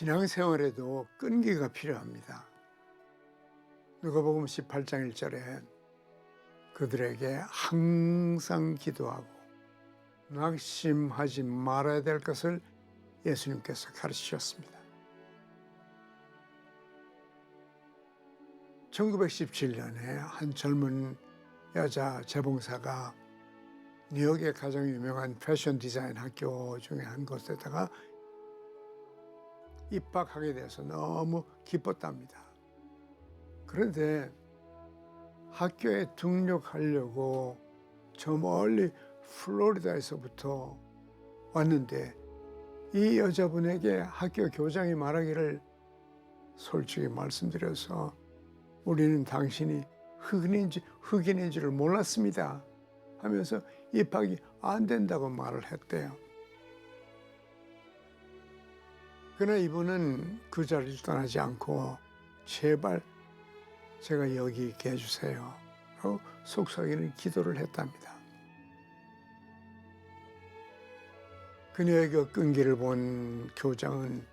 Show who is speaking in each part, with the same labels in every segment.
Speaker 1: 신앙생활에도 끈기가 필요합니다. 누가복음 18장 1절에 그들에게 항상 기도하고 낙심하지 말아야 될 것을 예수님께서 가르치셨습니다. 1917년에 한 젊은 여자 재봉사가 뉴욕의 가장 유명한 패션 디자인 학교 중에 한 곳에다가 입학하게 돼서 너무 기뻤답니다. 그런데 학교에 등록하려고 저 멀리 플로리다에서부터 왔는데 이 여자분에게 학교 교장이 말하기를 솔직히 말씀드려서 우리는 당신이 흑인인지 흑인인 줄을 몰랐습니다 하면서 입학이 안 된다고 말을 했대요. 그러나 이분은 그 자리를 떠나지 않고 제발 제가 여기 있게 해주세요. 하고 속삭이는 기도를 했답니다. 그녀의 그 끈기를 본 교장은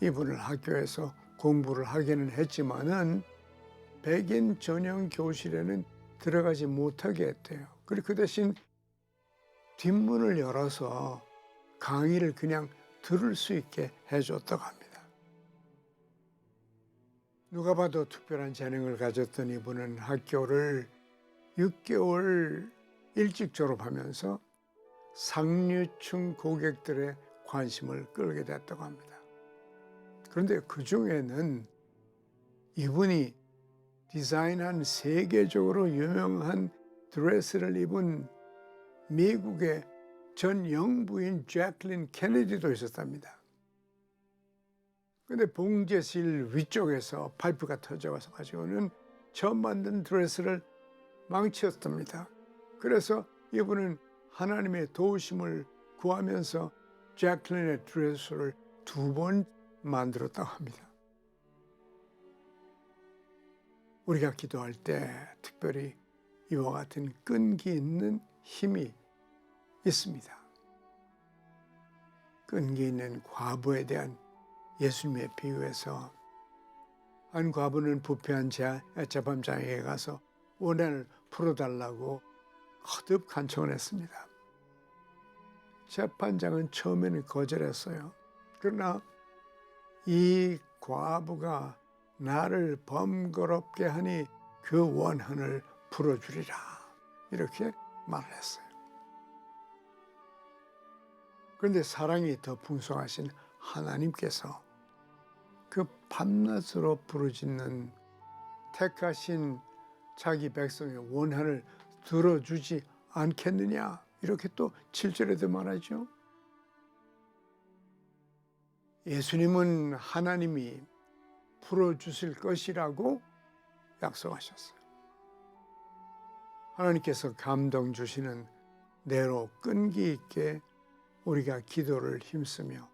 Speaker 1: 이분을 학교에서 공부를 하기는 했지만은 백인 전용 교실에는 들어가지 못하게 했대요. 그리고 그 대신 뒷문을 열어서 강의를 그냥 들을 수 있게 해줬다고 합니다. 누가 봐도 특별한 재능을 가졌던 이분은 학교를 6개월 일찍 졸업하면서 상류층 고객들의 관심을 끌게 됐다고 합니다. 그런데 그 중에는 이분이 디자인한 세계적으로 유명한 드레스를 입은 미국의 전 영부인 제클린 케네디도 있었답니다. 근데 봉제실 위쪽에서 파이프가 터져서 가지고는 처음 만든 드레스를 망치었답니다. 그래서 이분은 하나님의 도우심을 구하면서 제클린의 드레스를 두 번 만들었다고 합니다. 우리가 기도할 때 특별히 이와 같은 끈기 있는 힘이 있습니다. 끈기 있는 과부에 대한 예수님의 비유에서 한 과부는 부패한 재판장에게 가서 원한을 풀어달라고 거듭 간청을 했습니다. 재판장은 처음에는 거절했어요. 그러나 이 과부가 나를 번거롭게 하니 그 원한을 풀어주리라. 이렇게 말을 했어요. 그런데 사랑이 더 풍성하신 하나님께서 그 밤낮으로 부르짖는 택하신 자기 백성의 원한을 들어주지 않겠느냐. 이렇게 또 7절에도 말하죠. 예수님은 하나님이 풀어주실 것이라고 약속하셨어요. 하나님께서 감동 주시는 대로 끈기 있게 우리가 기도를 힘쓰며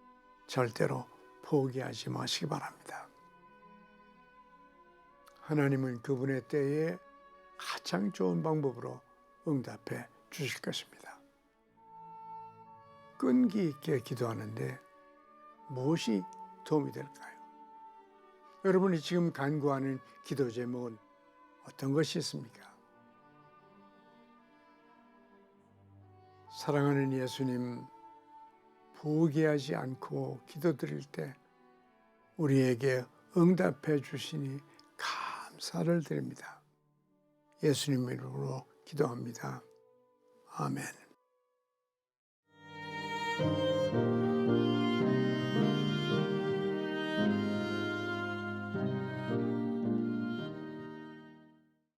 Speaker 1: 절대로 포기하지 마시기 바랍니다. 하나님은 그분의 때에 가장 좋은 방법으로 응답해 주실 것입니다. 끈기 있게 기도하는데 무엇이 도움이 될까요? 여러분이 지금 간구하는 기도 제목은 어떤 것이 있습니까? 사랑하는 예수님, 포기하지 않고 기도드릴 때 우리에게 응답해 주시니 감사를 드립니다. 예수님 이름으로 기도합니다. 아멘.